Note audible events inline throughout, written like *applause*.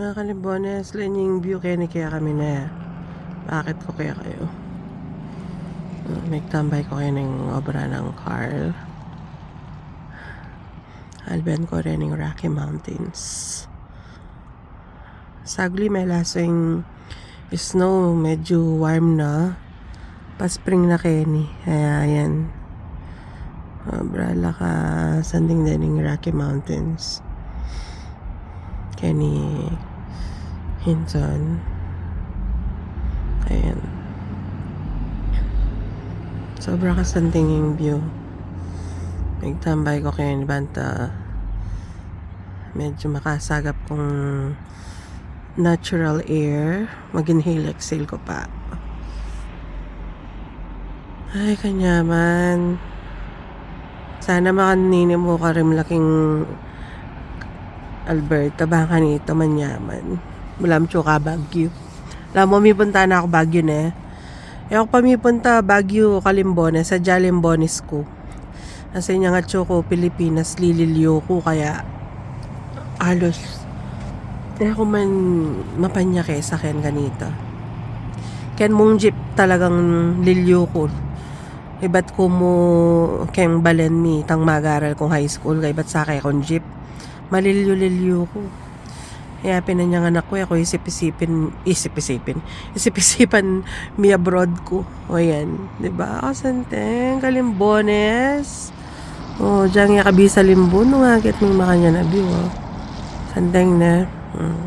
Mga kalibones, lanying view kaya ni kaya kami na. Bakit ko kaya kayo? Uh, may tambay ko kayo ng obra ng Carl. Alban ko rin ng Rocky Mountains. Sagli may lasing snow, medyo warm na. Pa-spring na Kenny. Kaya yan. Obra ka sanding din ng Rocky Mountains. Kenny Hinton. Ayan. Sobra kasanting yung view. Nagtambay ko kay Banta. Medyo makasagap kong natural air. Mag-inhale, exhale ko pa. Ay, kanyaman. Sana makanini mo ka rin laking Alberta, baka nito manyaman. Mulam ka Baguio. Alam mo, may punta na ako Baguio na eh. E ako pa may punta Baguio, Kalimbones, sa Jalimbones ko. Kasi niya nga ko, Pilipinas, lililyo ko, kaya alos. Eh ako man mapanya kay sa ken ganito. Ken mong jeep talagang lilyo ko. Ibat ko mo keng balen mi tang magaral kong high school kay bat sa kay kong jeep malilyo-lilyo ko. Kaya pinanyang anak ko, ako isip-isipin, isip-isipin, isip-isipan mi abroad ko. O yan, di ba? Kasanteng, kalimbones. O, dyan nga kabisa limbo, no nga, get may makanya na view, oh. Santeng na. Hmm.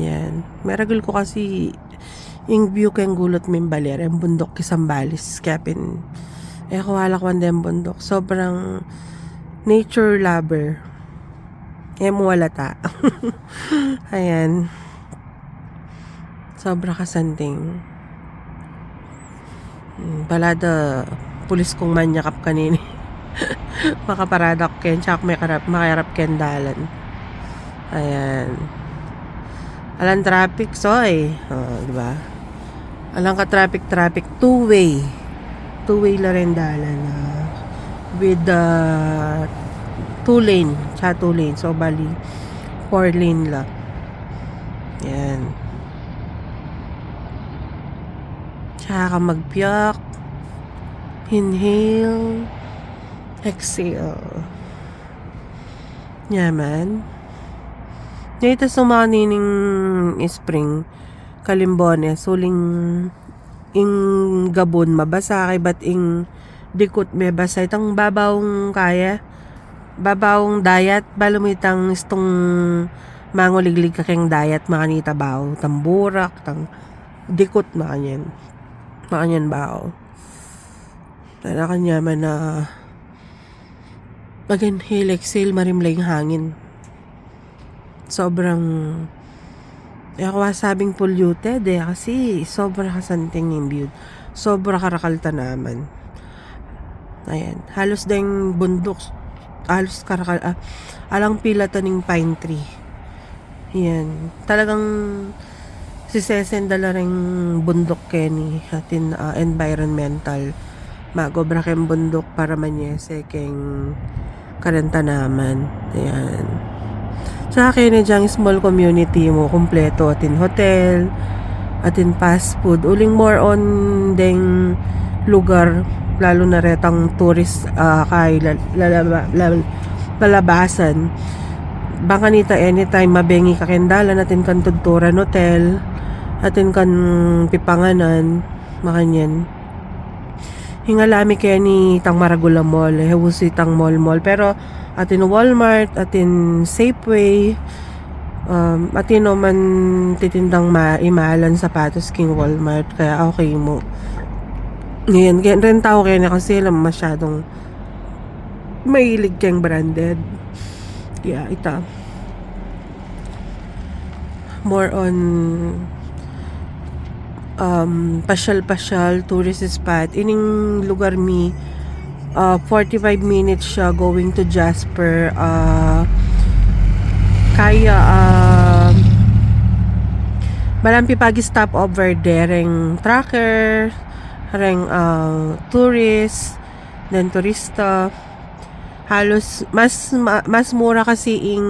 Yan. Meragul ko kasi yung view kayong gulot min baler, yung bundok kisambalis. Kaya pin, eh, kawala ko ang bundok. Sobrang nature lover. Eh, wala ta. *laughs* Ayan. Sobra kasanting. Hmm, Balada, pulis kong manyakap kanini. *laughs* Makaparada ko ken, tsaka may karap, makarap ken dalan. Ayan. Alang traffic, soy. Oh, di ba? Alang ka traffic, traffic, two-way. Two-way la rin dalan. ah. with the two lane, tsaka two lane. So, bali, four lane lang. Yan. Tsaka ka magpiyak. Inhale. Exhale. Yaman. Dito sumanining spring kalimbones suling ing gabon mabasa kay bat ing dikot me basa itang babawng kaya babawng dayat. Balumitang istong manguliglig ka keng dayat makanita bao tamburak tang dikot makanyan makanyan bao Tara kanya man na mag inhale exhale marimlay yung hangin. Sobrang eh ako sabing polluted eh kasi sobra kasanting yung view sobra karakalta naman. Ayan. Halos ding bundok halos karakal ah, alang pila taning pine tree yan talagang si Sesen dala ring bundok Kenny atin ah, environmental magobra ken bundok para manyese keng karenta naman ayan sa akin diyang small community mo, kumpleto. Atin hotel, atin fast food. Uling more on deng lugar, lalo na retang tourist uh, kay lal- lalaba- lal- lalabasan. Baka nita anytime mabengi ka kendala natin kan tudturan hotel, atin kan pipanganan, makanyan. Hingalami kaya ni tang Maragula Mall, eh, husi tang mall mall. Pero atin Walmart, atin Safeway, um, atin no man titindang ma imalan sapatos king Walmart. Kaya okay mo. Ngayon, rin tao kaya na kasi alam masyadong mahilig kang branded. Kaya ita. More on um, pasyal-pasyal, tourist spot. Ining lugar mi, uh, 45 minutes siya going to Jasper. Uh, kaya, uh, malampi pagi stop over there, reng tracker, reng uh, tourist, then turista. Halos, mas, ma- mas mura kasi ing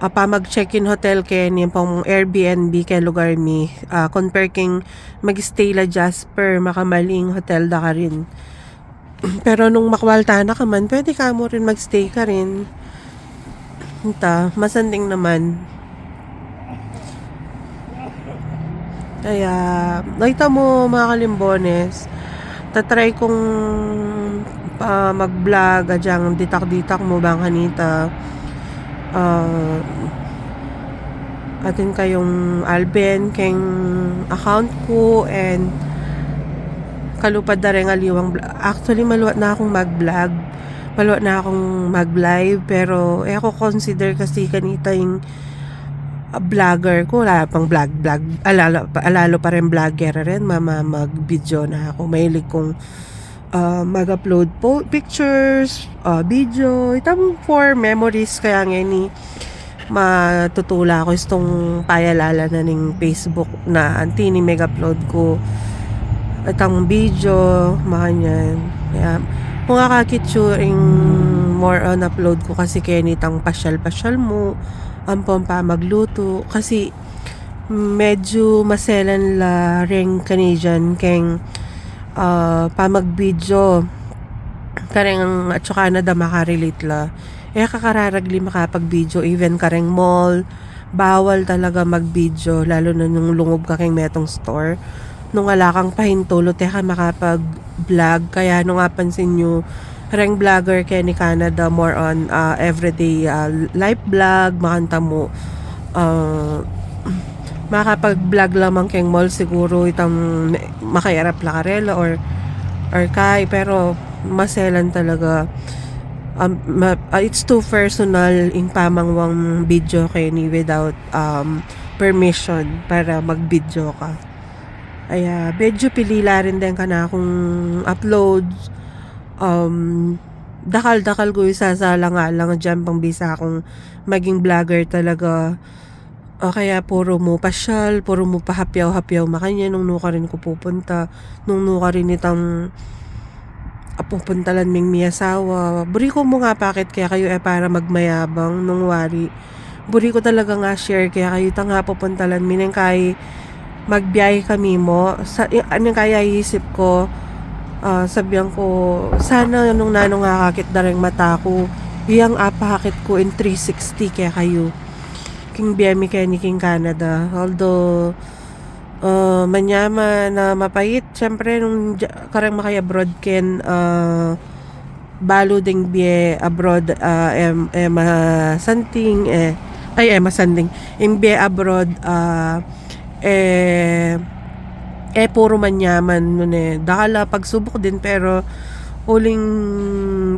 uh, pa mag-check-in hotel kay ni pong Airbnb kay lugar mi uh, compare king mag-stay la Jasper makamaling hotel da ka rin. *clears throat* Pero nung makwalta na ka man pwede ka mo rin magstay ka rin. Hinta, masanding naman kaya nakita mo mga kalimbones tatry kong pa mag-vlog adyang ditak-ditak mo bang kanita uh, atin kayong Alben keng account ko and kalupad na rin aliwang actually maluwat na akong mag-vlog. Maluwat na akong mag-live pero eh ako consider kasi kanita yung uh, vlogger ko wala pang vlog vlog alalo, alalo pa rin vlogger rin mama mag video na ako. Mahilig kong uh, mag-upload po pictures uh, video. Itang for memories kaya nga ni matutula ko itong payalala na ning Facebook na anti ni mag-upload ko. Itang video makanyan kaya kung kakakituring more on upload ko kasi kaya nitang pasyal-pasyal mo ampon pa magluto. Kasi medyo maselan la ring Canadian keng uh, pa mag-video kareng at saka na da makarelate la. Eh kakararagli makapag-video even kareng mall bawal talaga mag-video lalo na nung lungob ka keng metong store. Nung wala kang pahintulot eh ka makapag-vlog. Kaya nung nga pansin nyo reng vlogger kay ni Canada more on uh, everyday uh, life vlog makanta mo. Uh, makapag-vlog lamang keng mall siguro itang makayarap lakarela or or kay pero maselan talaga. Um, ma- uh, it's too personal in pamangwang video kay ni without um, permission para mag-video ka. Aya, medyo pilila rin din ka na akong uploads. Um, dakal-dakal ko yung sasala nga lang dyan pang bisa akong maging vlogger talaga. O kaya puro mo pasyal, puro mo pahapyaw-hapyaw makanya nung nuka rin ko pupunta. Nung nuka rin itang ah, pupunta lang ming miyasawa. Buri ko mo nga pakit kaya kayo eh para magmayabang nung wari. Buri ko talaga nga share kaya kayo ta nga pupunta lang mineng kay magbiyahe kami mo. Sa, y- ano kaya isip ko, ah, sabihan ko, sana nung nanong kakakit na rin mata ko, iyang apakit ko in 360 kaya kayo. King biyami kaya ni King Canada. Although, uh, manyama na mapait, syempre nung karang makaya abroad ken, uh, balo ding biye abroad uh, em, em, ah, santing eh ay eh masanding imbiye abroad uh, eh eh puro manyaman nun eh. Dakala pagsubok din pero uling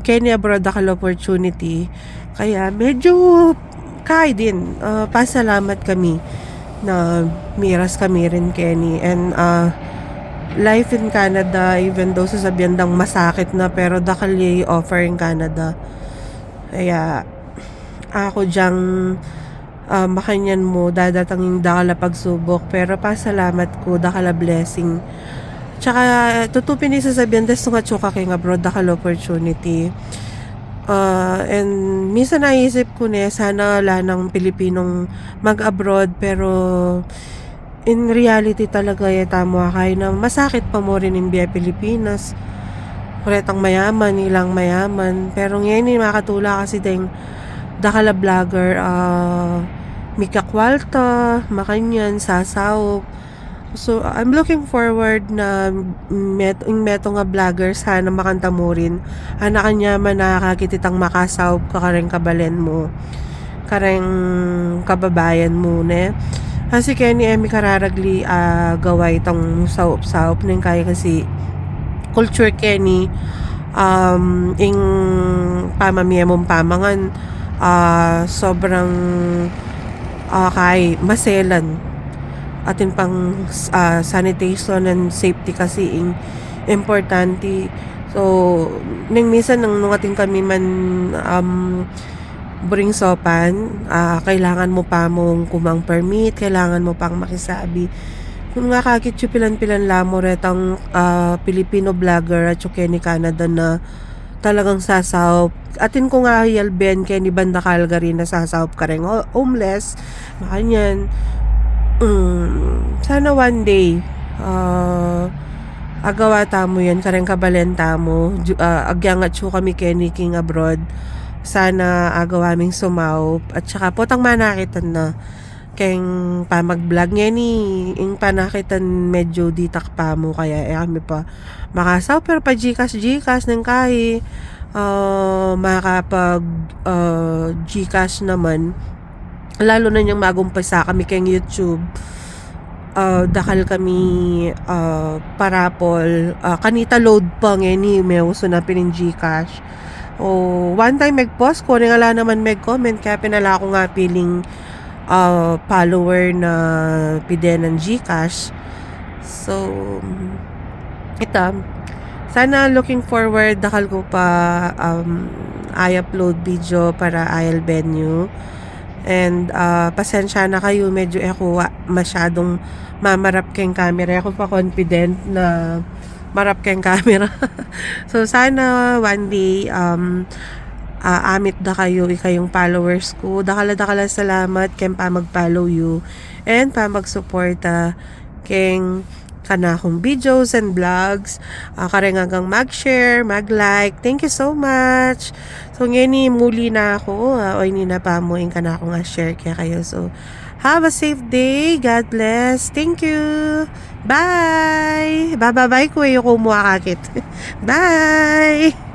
Kenya abroad dakala opportunity. Kaya medyo kay din. Uh, pasalamat kami na miras kami rin Kenny. And uh, life in Canada even though sasabihan dang masakit na pero dakali offer in Canada. Kaya ako diyang uh, makanyan mo dadatanging dakala pagsubok. Pero pasalamat ko dakala blessing. Tsaka tutupin ni sasabihan des nga tsuka kay nga bro dakala opportunity. Uh, and minsan naisip ko na sana wala ng Pilipinong mag-abroad pero in reality talaga eh tamo kay na masakit pa mo rin in biya Pilipinas. Kuretang mayaman ilang mayaman. Pero ngayon eh, makatula kasi ding dakala vlogger uh, Mika Kwalta makanyan sasaw So, I'm looking forward na met, yung meto nga vlogger sana makanta mo rin. Ana kanya man nakakititang makasaw ka kareng kabalen mo. Kareng kababayan mo ne. Kasi kaya ni Emmy kararagli ah, gawa itong saup-saup ning kaya kasi culture Kenny um, ing pamamiya mong pamangan ah, sobrang ah, kay maselan. Atin pang ah, sanitation and safety kasi ing importante. So ning minsan nang nung ating kami man um, bring sopan ah, kailangan mo pa mong kumang permit kailangan mo pang makisabi. Kung nga kakit pilan-pilan lamo retang ah, Filipino vlogger at ni Canada na talagang sasahop. Atin ko nga yalben kay ni Banda Calgary na sasahop ka rin ho- homeless. Makanyan. Mm, sana one day, ah, agawa tamo yan, kareng kabalenta mo. Ju- ah, agyangat siyo kami Kenny King abroad. Sana agawa aming sumaw. At saka potang manakitan na keng pa mag-vlog. Niya ni ing panakitan medyo ditak pa mo kaya eh kami pa makasaw. Pero pa Gcash Gcash nang kahi uh, makakapag uh, Gcash naman. Lalo na yung magumpisa kami keng YouTube. Uh, dakal kami uh, parapol. Uh, kanita load pa nga ni may uso na pinin Gcash. O one time mag-post ko nga naman mag-comment kaya pinala ko nga piling uh, follower na pide ng Gcash. So ito. Sana looking forward dakal ko pa um, I upload video para I'll venue. And uh, pasensya na kayo medyo ako masyadong mamarap kayong camera. Ako pa confident na marap kayong camera. *laughs* So sana one day um, ah, amit da kayo ikayong followers ko. Dakala dakala salamat. Ken pa mag-follow you. And pa mag-suporta. Keng kana akong videos and vlogs. Uh, kareng hanggang mag-share mag-like. Thank you so much. So ngeni muli na ako. Uh, oy ni na pa mo ing kana ako nga share kaya kayo. So have a safe day. God bless. Thank you. Bye. Bye ko yung kumuha kakit *laughs* bye